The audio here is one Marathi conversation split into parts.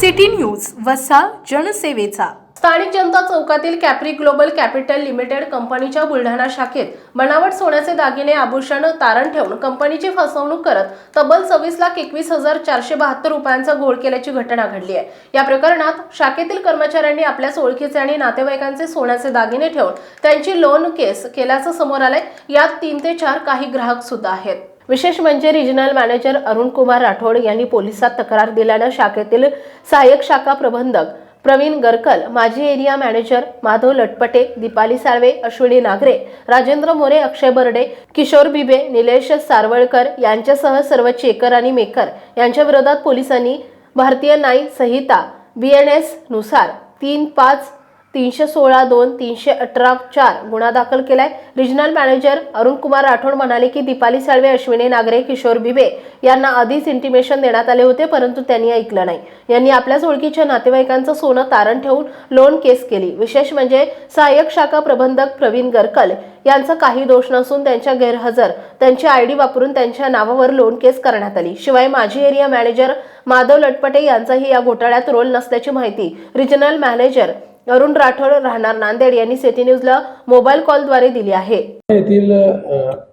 सिटी न्यूज वसा जनसेवेचा. स्थानिक जनता चौकातील कॅप्री ग्लोबल कॅपिटल लिमिटेड कंपनीच्या बुलढाणा शाखेत बनावट सोन्याचे दागिने आभूषण तारण ठेवून कंपनीची फसवणूक करत तब्बल सव्वीस लाख एकवीस हजार चारशे बहात्तर रुपयांचा घोळ केल्याची घटना घडली आहे. या प्रकरणात शाखेतील कर्मचाऱ्यांनी आपल्याच ओळखीचे आणि नातेवाईकांचे सोन्याचे दागिने ठेवून त्यांची लोन केस केल्याचं समोर आलंय. यात तीन ते चार काही ग्राहक सुद्धा आहेत. विशेष म्हणजे रिजनल मॅनेजर अरुण कुमार राठोड यांनी पोलिसात तक्रार दिल्यानं शाखेतील सहाय्यक शाखा प्रबंधक प्रवीण गरकल माजी एरिया मॅनेजर माधव लटपटे दीपाली साळवे अश्विनी नागरे राजेंद्र मोरे अक्षय बर्डे किशोर बिबे निलेश सारवळकर यांच्यासह सर्व चेकर आणि मेकर यांच्या विरोधात पोलिसांनी भारतीय न्याय संहिता बी एन एसनुसार तीन पाच तीनशे सोळा दोन तीनशे अठरा चार गुन्हा दाखल केलाय. रिजनल मॅनेजर अरुण कुमार राठोड म्हणाले की दीपाली साळवे अश्विनी नागरे किशोर भिबे यांना आधीच इंटिमेशन देण्यात आले होते परंतु त्यांनी ऐकलं नाही. यांनी आपल्याच ओळखीच्या नातेवाईकांचं सोनं तारण ठेवून लोन केस केली. विशेष म्हणजे सहाय्यक शाखा प्रबंधक प्रवीण गरकल यांचा काही दोष नसून त्यांच्या गैरहजर त्यांची आयडी वापरून त्यांच्या नावावर लोन केस करण्यात आली. शिवाय माजी एरिया मॅनेजर माधव लटपटे यांचाही या घोटाळ्यात रोल नसल्याची माहिती रिजनल मॅनेजर अरुण राठोड राहणार नांदेड यांनी सिटी न्यूजला मोबाईल कॉलद्वारे दिली आहे. येथील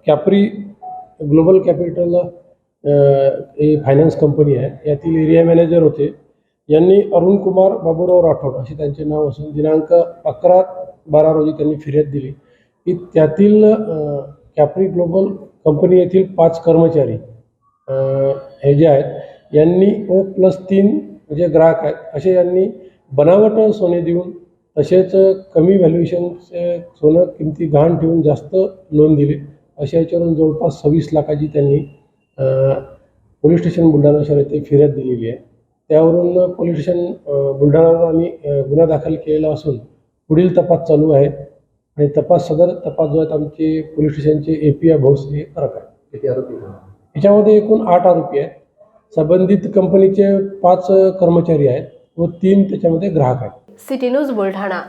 कॅप्री ग्लोबल कॅपिटल ही फायनान्स कंपनी आहे. यातील एरिया मॅनेजर होते. यांनी अरुण कुमार बाबूराव राठोड असे त्यांचे नाव असून दिनांक अकरा बारा रोजी त्यांनी फिर्याद दिली. की त्यातील कॅप्री ग्लोबल कंपनी येथील पाच कर्मचारी हे जे आहेत यांनी ओ प्लस तीन जे ग्राहक आहेत असे यांनी बनावट सोने देऊन तसेच कमी व्हॅल्युएशनचे सोनं किमती गहाण ठेवून जास्त लोन दिले. अशा याच्यावरून जवळपास सव्वीस लाखाची त्यांनी पोलीस स्टेशन बुलढाणा शहर येथे फिर्याद दिलेली आहे. त्यावरून पोलीस स्टेशन बुलढाणावर बुलढाण्यावर आम्ही गुन्हा दाखल केलेला असून पुढील तपास चालू आहे. आणि तपास सदर तपास जो आहेत आमचे पोलीस स्टेशनचे ए पी आय भोस हे करत आहे. किती आरोपी याच्यामध्ये एकूण आठ आरोपी आहेत. संबंधित कंपनीचे पाच कर्मचारी आहेत व तीन त्याच्यामध्ये ग्राहक आहेत. City news Buldhana.